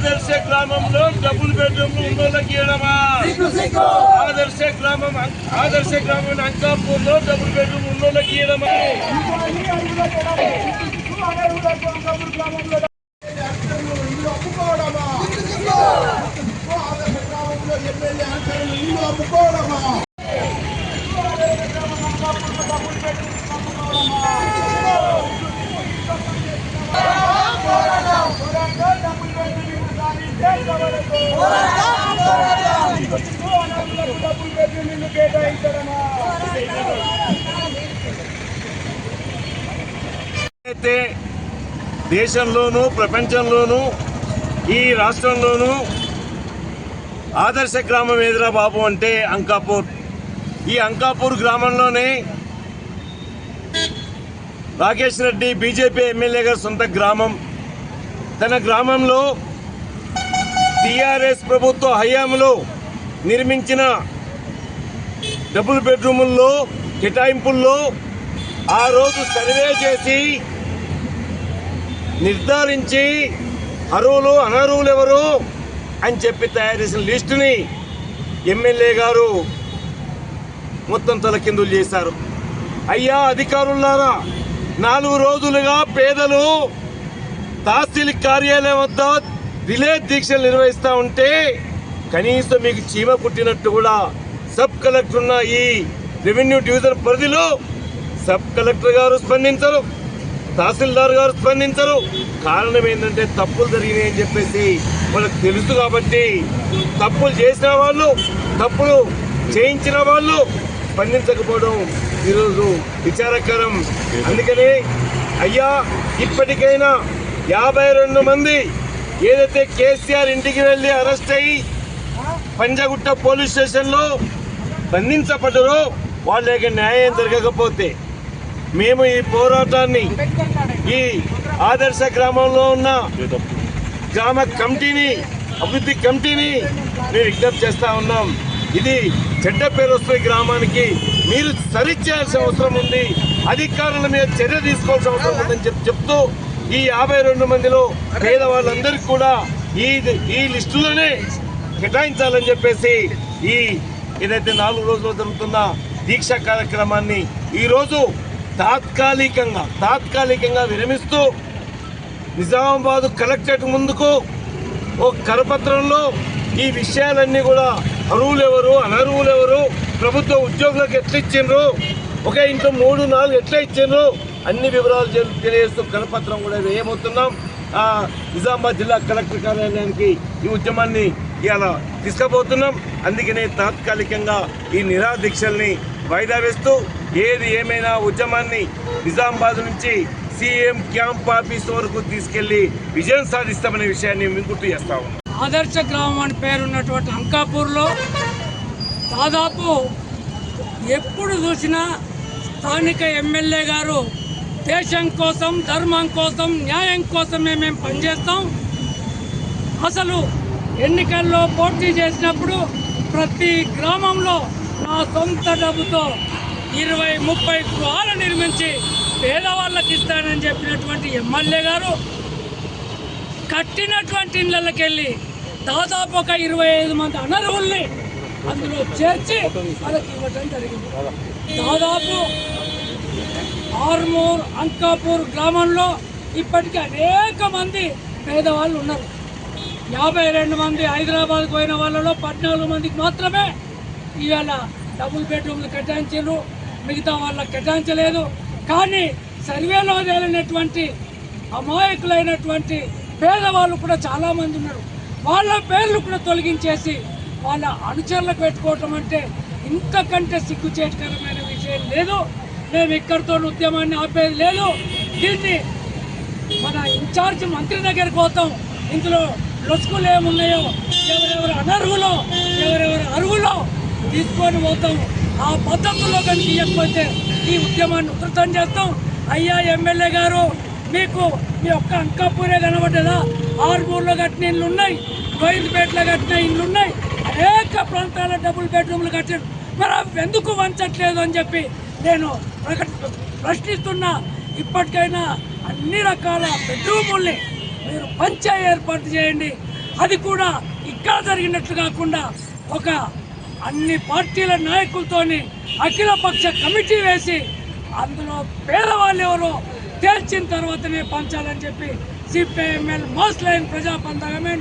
ఆదర్శ గ్రామంలో డబుల్ బెడ్రూమ్లు ఉన్నోళ్ళకి ఇవ్వడమా ఆదర్శ గ్రామం ఆదర్శ గ్రామం అంకాపూర్లో డబుల్ బెడ్రూమ్ ఉన్నోళ్ళకి ఇవ్వడమా అయితే దేశంలోనూ ప్రపంచంలోనూ ఈ రాష్ట్రంలోనూ ఆదర్శ గ్రామం ఎదురా బాబు అంటే అంకాపూర్. ఈ అంకాపూర్ గ్రామంలోనే రాకేష్ రెడ్డి బీజేపీ ఎమ్మెల్యే గారి సొంత గ్రామం. తన గ్రామంలో టిఆర్ఎస్ ప్రభుత్వ హయాంలో నిర్మించిన డబుల్ బెడ్రూముల్లో కేటాయింపుల్లో ఆ రోజు సర్వే చేసి నిర్ధారించి అర్హులు అనర్హులు ఎవరు అని చెప్పి తయారు చేసిన లిస్టుని ఎమ్మెల్యే గారు మొత్తం తలకిందులు చేశారు. అయ్యా అధికారులారా నాలుగు రోజులుగా పేదలు తహసీల్ కార్యాలయం వద్ద రిలే దీక్షలు నిర్వహిస్తూ ఉంటే కనీసం మీకు చీమ పుట్టినట్టు కూడా సబ్ కలెక్టర్ ఉన్న ఈ రెవెన్యూ డివిజన్ పరిధిలో సబ్ కలెక్టర్ గారు స్పందించరు తహసీల్దార్ గారు స్పందించరు. కారణం ఏంటంటే తప్పులు జరిగినాయని చెప్పేసి వాళ్ళకి తెలుసు కాబట్టి తప్పులు చేసిన వాళ్ళు తప్పులు చేయించిన వాళ్ళు స్పందించకపోవడం ఈరోజు విచారకరం. అందుకని అయ్యా ఇప్పటికైనా యాభై రెండు మంది ఏదైతే కేసీఆర్ ఇంటికి వెళ్ళి అరెస్ట్ అయ్యి పంజగుట్ట పోలీస్ స్టేషన్లో బంధించబడ్డరో వాళ్ళకి న్యాయం జరగకపోతే మేము ఈ పోరాటాన్ని ఈ ఆదర్శ గ్రామంలో ఉన్న గ్రామ కమిటీని అభివృద్ధి కమిటీని మేము విజ్ఞప్తి చేస్తూ ఉన్నాం. ఇది చెడ్డ పేరు వస్తుంది గ్రామానికి మీరు సరిచేయాల్సిన అవసరం ఉంది. అధికారుల మీద చర్య తీసుకోవాల్సిన అవసరం ఉందని చెప్పి చెప్తూ ఈ యాభై రెండు మందిలో పేదవాళ్ళందరికీ కూడా ఈ ఈ లిస్టులోనే కేటాయించాలని చెప్పేసి ఈ ఏదైతే నాలుగు రోజులు జరుగుతున్న దీక్ష కార్యక్రమాన్ని ఈరోజు తాత్కాలికంగా తాత్కాలికంగా విరమిస్తూ నిజామాబాద్ కలెక్టరేట్ ముందుకు ఓ కరపత్రంలో ఈ విషయాలన్నీ కూడా అరువులు ఎవరు అనర్హులు ఎవరు ప్రభుత్వ ఉద్యోగులకు ఎట్లా ఇచ్చిండ్రు? ఒక ఇంట్లో మూడు నాలుగు ఎట్లా ఇచ్చిండ్రు? అన్ని వివరాలు తెలియజేస్తూ కరపత్రం కూడా వేయబోతున్నాం. నిజామాబాద్ జిల్లా కలెక్టర్ కార్యాలయానికి ఈ ఉద్యమాన్ని ఇలా తీసుకుపోతున్నాం. అందుకనే తాత్కాలికంగా ఈ నిరాదీక్షల్ని వాయిదా వేస్తూ ఏది ఏమైనా ఉద్యమాన్ని నిజామాబాద్ నుంచి సీఎం క్యాంప్ ఆఫీస్ వరకు తీసుకెళ్ళి విజయం సాధిస్తామనే విషయాన్ని మేము గుర్తు చేస్తా ఉన్నాం. ఆదర్శ గ్రామం అని పేరున్నటువంటి అంకాపూర్లో దాదాపు ఎప్పుడు చూసినా స్థానిక ఎమ్మెల్యే గారు దేశం కోసం ధర్మం కోసం న్యాయం కోసమే మేము పనిచేస్తాం. అసలు ఎన్నికల్లో పోటీ చేసినప్పుడు ప్రతి గ్రామంలో నా సొంత డబ్బుతో ఇరవై ముప్పై గృహాలు నిర్మించి పేదవాళ్ళకి ఇస్తానని చెప్పినటువంటి ఎమ్మెల్యే గారు కట్టినటువంటి ఇళ్ళకెళ్ళి దాదాపు ఒక ఇరవై ఐదు మంది అనర్హుల్ని అందులో చేర్చి వాళ్ళకి ఇవ్వటం జరిగింది. దాదాపు ఆర్మూర్ అంకాపూర్ గ్రామంలో ఇప్పటికీ అనేక మంది పేదవాళ్ళు ఉన్నారు. యాభై రెండు మంది హైదరాబాద్కు పోయిన వాళ్ళలో పద్నాలుగు మందికి మాత్రమే ఇవాళ డబుల్ బెడ్రూమ్లు కేటాయించారు. మిగతా వాళ్ళకి కేటాయించలేదు. కానీ సర్వేలో తేలినటువంటి అమాయకులైనటువంటి పేదవాళ్ళు కూడా చాలామంది ఉన్నారు. వాళ్ళ పేర్లు కూడా తొలగించేసి వాళ్ళ అనుచరులకు పెట్టుకోవటం అంటే ఇంతకంటే సిగ్గుచేటకరమైన విషయం లేదు. మేము ఇక్కడితో ఉద్యమాన్ని ఆపేది లేదు. దీన్ని మన ఇన్ఛార్జ్ మంత్రి దగ్గరికి పోతాం. ఇందులో లొసుకులు ఏమున్నాయో ఎవరెవరు అనర్హులో ఎవరెవరు అర్హులో తీసుకొని పోతాం. ఆ పద్ధతుల్లో కనుక ఇవ్వకపోతే ఈ ఉద్యమాన్ని ఉధృతం చేస్తాం. అయ్యా ఎమ్మెల్యే గారు మీకు మీ ఒక్క అంకాపూరే కనబడ్డదా? ఆరుమూరులో కట్టిన ఇళ్ళు ఉన్నాయి గోవిందపేటలో కట్టిన ఇళ్ళు ఉన్నాయి అనేక ప్రాంతాల డబుల్ బెడ్రూమ్లు కట్టారు. మరి అవి ఎందుకు వంచట్లేదు అని చెప్పి నేను ప్రశ్నిస్తున్నా. ఇప్పటికైనా అన్ని రకాల బెడ్రూముల్ని మీరు పంచ ఏర్పాటు చేయండి. అది కూడా ఇక్కడ జరిగినట్లు కాకుండా ఒక అన్ని పార్టీల నాయకులతోని అఖిలపక్ష కమిటీ వేసి అందులో పేదవాళ్ళు ఎవరో తేల్చిన తర్వాతనే పంచాలని చెప్పి సిపిఐఎంఎల్ మోస్ట్ లైన్ ప్రజాబంధకమే